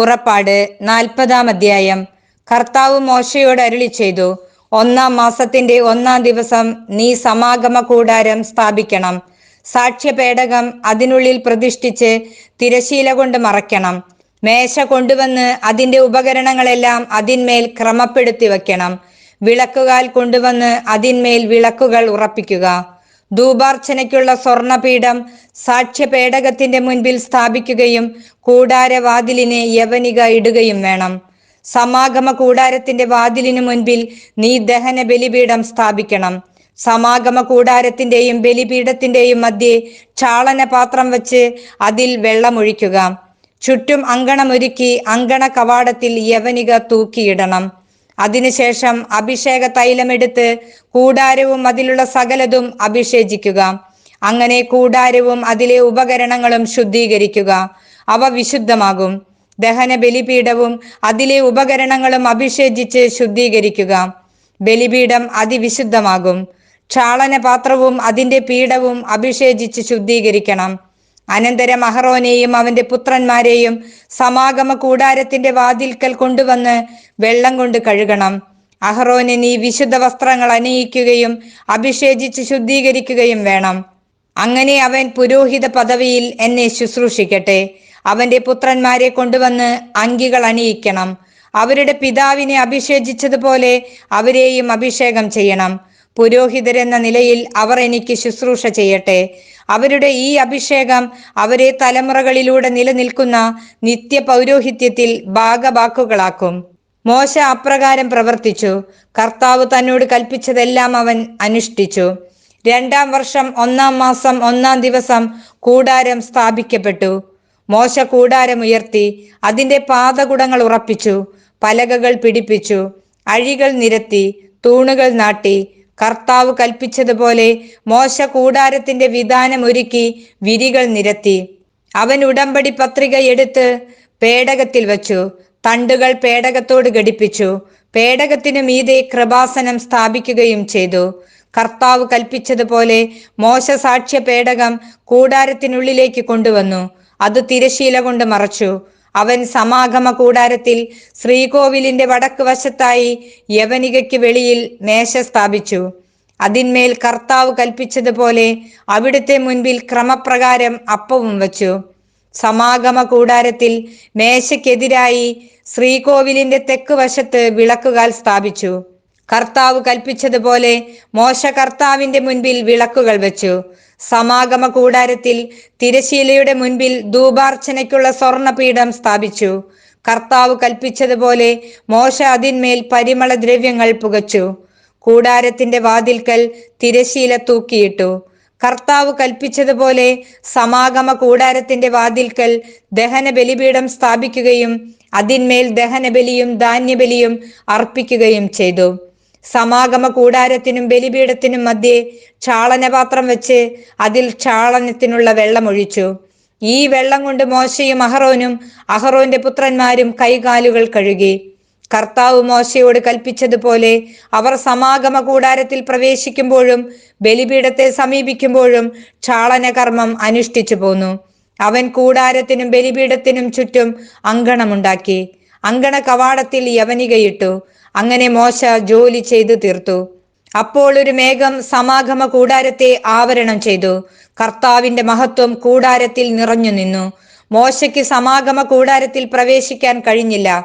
പുറപ്പാട് നാൽപ്പതാം അധ്യായം. കർത്താവ് മോശയോട് അരുളി ചെയ്തു ഒന്നാം മാസത്തിന്റെ ഒന്നാം ദിവസം നീ സമാഗമ കൂടാരം സ്ഥാപിക്കണം. സാക്ഷ്യപേടകം അതിനുള്ളിൽ പ്രതിഷ്ഠിച്ച് തിരശീല കൊണ്ട് മറയ്ക്കണം. മേശ കൊണ്ടുവന്ന് അതിന്റെ ഉപകരണങ്ങളെല്ലാം അതിന്മേൽ ക്രമപ്പെടുത്തി വയ്ക്കണം. വിളക്കുകാൽ കൊണ്ടുവന്ന് അതിന്മേൽ വിളക്കുകൾ ഉറപ്പിക്കുക. ധൂപാർച്ചനയ്ക്കുള്ള സ്വർണപീഠം സാക്ഷ്യപേടകത്തിന്റെ മുൻപിൽ സ്ഥാപിക്കുകയും കൂടാരവാതിലിനെ യവനിക ഇടുകയും വേണം. സമാഗമ കൂടാരത്തിന്റെ വാതിലിനു മുൻപിൽ നീ ദഹന ബലിപീഠം സ്ഥാപിക്കണം. സമാഗമ കൂടാരത്തിന്റെയും ബലിപീഠത്തിന്റെയും മധ്യേ ചാളന പാത്രം വെച്ച് അതിൽ വെള്ളമൊഴിക്കുക. ചുറ്റും അങ്കണമൊരുക്കി അങ്കണ കവാടത്തിൽ യവനിക തൂക്കിയിടണം. അതിനുശേഷം അഭിഷേക തൈലമെടുത്ത് കൂടാരവും അതിലുള്ള സകലതും അഭിഷേചിക്കുക. അങ്ങനെ കൂടാരവും അതിലെ ഉപകരണങ്ങളും ശുദ്ധീകരിക്കുക. അവ വിശുദ്ധമാകും. ദഹന ബലിപീഠവും അതിലെ ഉപകരണങ്ങളും അഭിഷേചിച്ച് ശുദ്ധീകരിക്കുക. ബലിപീഠം അതിവിശുദ്ധമാകും. ക്ഷാളന പാത്രവും അതിന്റെ പീഠവും അഭിഷേചിച്ച് ശുദ്ധീകരിക്കണം. അനന്തരം അഹറോനെയും അവന്റെ പുത്രന്മാരെയും സമാഗമ കൂടാരത്തിന്റെ വാതിൽക്കൽ കൊണ്ടുവന്ന് വെള്ളം കൊണ്ട് കഴുകണം. അഹറോനെ നീ വിശുദ്ധ വസ്ത്രങ്ങൾ അണിയിക്കുകയും അഭിഷേചിച്ച് ശുദ്ധീകരിക്കുകയും വേണം. അങ്ങനെ അവൻ പുരോഹിത പദവിയിൽ എന്നെ ശുശ്രൂഷിക്കട്ടെ. അവന്റെ പുത്രന്മാരെ കൊണ്ടുവന്ന് അങ്കികൾ അണിയിക്കണം. അവരുടെ പിതാവിനെ അഭിഷേചിച്ചതുപോലെ അവരെയും അഭിഷേകം ചെയ്യണം. പുരോഹിതരെന്ന നിലയിൽ അവർ എനിക്ക് ശുശ്രൂഷ ചെയ്യട്ടെ. അവരുടെ ഈ അഭിഷേകം അവരെ തലമുറകളിലൂടെ നിലനിൽക്കുന്ന നിത്യ പൗരോഹിത്യത്തിൽ ഭാഗവാക്കുകളാക്കും. മോശ അപ്രകാരം പ്രവർത്തിച്ചു. കർത്താവ് തന്നോട് കൽപ്പിച്ചതെല്ലാം അവൻ അനുഷ്ഠിച്ചു. രണ്ടാം വർഷം ഒന്നാം മാസം ഒന്നാം ദിവസം കൂടാരം സ്ഥാപിക്കപ്പെട്ടു. മോശ കൂടാരം ഉയർത്തി അതിന്റെ പാതകുടങ്ങൾ ഉറപ്പിച്ചു പലകകൾ പിടിപ്പിച്ചു അഴികൾ നിരത്തി തൂണുകൾ നാട്ടി കർത്താവ് കൽപ്പിച്ചതുപോലെ മോശ കൂടാരത്തിന്റെ വിധാനം ഒരുക്കി വിരികൾ നിരത്തി. അവൻ ഉടമ്പടി പത്രിക എടുത്ത് പേടകത്തിൽ വച്ചു. തണ്ടുകൾ പേടകത്തോട് ഘടിപ്പിച്ചു. പേടകത്തിനു മീതെ കൃപാസനം സ്ഥാപിക്കുകയും ചെയ്തു. കർത്താവ് കൽപ്പിച്ചതുപോലെ മോശ സാക്ഷ്യ പേടകം കൂടാരത്തിനുള്ളിലേക്ക് കൊണ്ടുവന്നു. അത് തിരശീല കൊണ്ട് മറച്ചു. അവൻ സമാഗമ കൂടാരത്തിൽ ശ്രീകോവിലിന്റെ വടക്ക് വശത്തായി യവനികയ്ക്ക് വെളിയിൽ മേശ സ്ഥാപിച്ചു. അതിന്മേൽ കർത്താവ് കൽപ്പിച്ചതുപോലെ അവിടുത്തെ മുൻപിൽ ക്രമപ്രകാരം അപ്പവും വച്ചു. സമാഗമ കൂടാരത്തിൽ മേശയ്ക്കെതിരായി ശ്രീകോവിലിന്റെ തെക്ക് വശത്ത് വിളക്കുകാൽ സ്ഥാപിച്ചു. കർത്താവ് കൽപ്പിച്ചതുപോലെ മോശ കർത്താവിന്റെ മുൻപിൽ വിളക്കുകൾ വെച്ചു. സമാഗമ കൂടാരത്തിൽ തിരശീലയുടെ മുൻപിൽ ധൂപാർച്ചനയ്ക്കുള്ള സ്വർണപീഠം സ്ഥാപിച്ചു. കർത്താവ് കൽപ്പിച്ചതുപോലെ മോശ അതിന്മേൽ പരിമള ദ്രവ്യങ്ങൾ പുകച്ചു. കൂടാരത്തിന്റെ വാതിൽക്കൽ തിരശീല തൂക്കിയിട്ടു. കർത്താവ് കൽപ്പിച്ചതുപോലെ സമാഗമ കൂടാരത്തിന്റെ വാതിൽക്കൽ ദഹന ബലിപീഠം സ്ഥാപിക്കുകയും അതിന്മേൽ ദഹനബലിയും ധാന്യബലിയും അർപ്പിക്കുകയും ചെയ്തു. സമാഗമ കൂടാരത്തിനും ബലിപീഠത്തിനും മധ്യേ ചാളനപാത്രം വെച്ച് അതിൽ ചാളനത്തിനുള്ള വെള്ളമൊഴിച്ചു ഈ വെള്ളം കൊണ്ട് മോശയും അഹറോനും അഹറോന്റെ പുത്രന്മാരും കൈകാലുകൾ കഴുകി. കർത്താവ് മോശയോട് കൽപ്പിച്ചതുപോലെ അവർ സമാഗമ കൂടാരത്തിൽ പ്രവേശിക്കുമ്പോഴും ബലിപീഠത്തെ സമീപിക്കുമ്പോഴും ചാളനകർമ്മം അനുഷ്ഠിച്ചു പോന്നു. അവൻ കൂടാരത്തിനും ബലിപീഠത്തിനും ചുറ്റും അങ്കണമുണ്ടാക്കി. അങ്കണ കവാടത്തിൽ യവനികയിട്ടു. അങ്ങനെ മോശ ജോലി ചെയ്തു തീർത്തു. അപ്പോൾ ഒരു മേഘം സമാഗമ കൂടാരത്തെ ആവരണം ചെയ്തു. കർത്താവിന്റെ മഹത്വം കൂടാരത്തിൽ നിറഞ്ഞു നിന്നു. മോശയ്ക്ക് സമാഗമ കൂടാരത്തിൽ പ്രവേശിക്കാൻ കഴിഞ്ഞില്ല.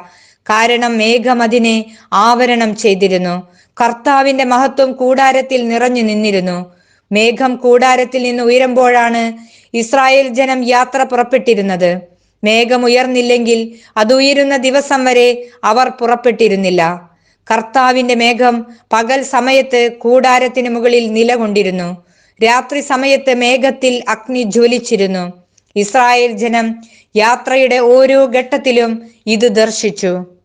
കാരണം മേഘം അതിനെ ആവരണം ചെയ്തിരുന്നു. കർത്താവിന്റെ മഹത്വം കൂടാരത്തിൽ നിറഞ്ഞു നിന്നിരുന്നു. മേഘം കൂടാരത്തിൽ നിന്ന് ഉയരുമ്പോഴാണ് ഇസ്രായേൽ ജനം യാത്ര പുറപ്പെട്ടിരുന്നത്. മേഘം ഉയർന്നില്ലെങ്കിൽ അത് ഉയരുന്ന ദിവസം വരെ അവർ പുറപ്പെട്ടിരുന്നില്ല. കർത്താവിന്റെ മേഘം പകൽ സമയത്ത് കൂടാരത്തിന് മുകളിൽ നിലകൊണ്ടിരുന്നു. രാത്രി സമയത്ത് മേഘത്തിൽ അഗ്നി ജ്വലിച്ചിരുന്നു. ഇസ്രായേൽ ജനം യാത്രയുടെ ഓരോ ഘട്ടത്തിലും ഇത് ദർശിച്ചു.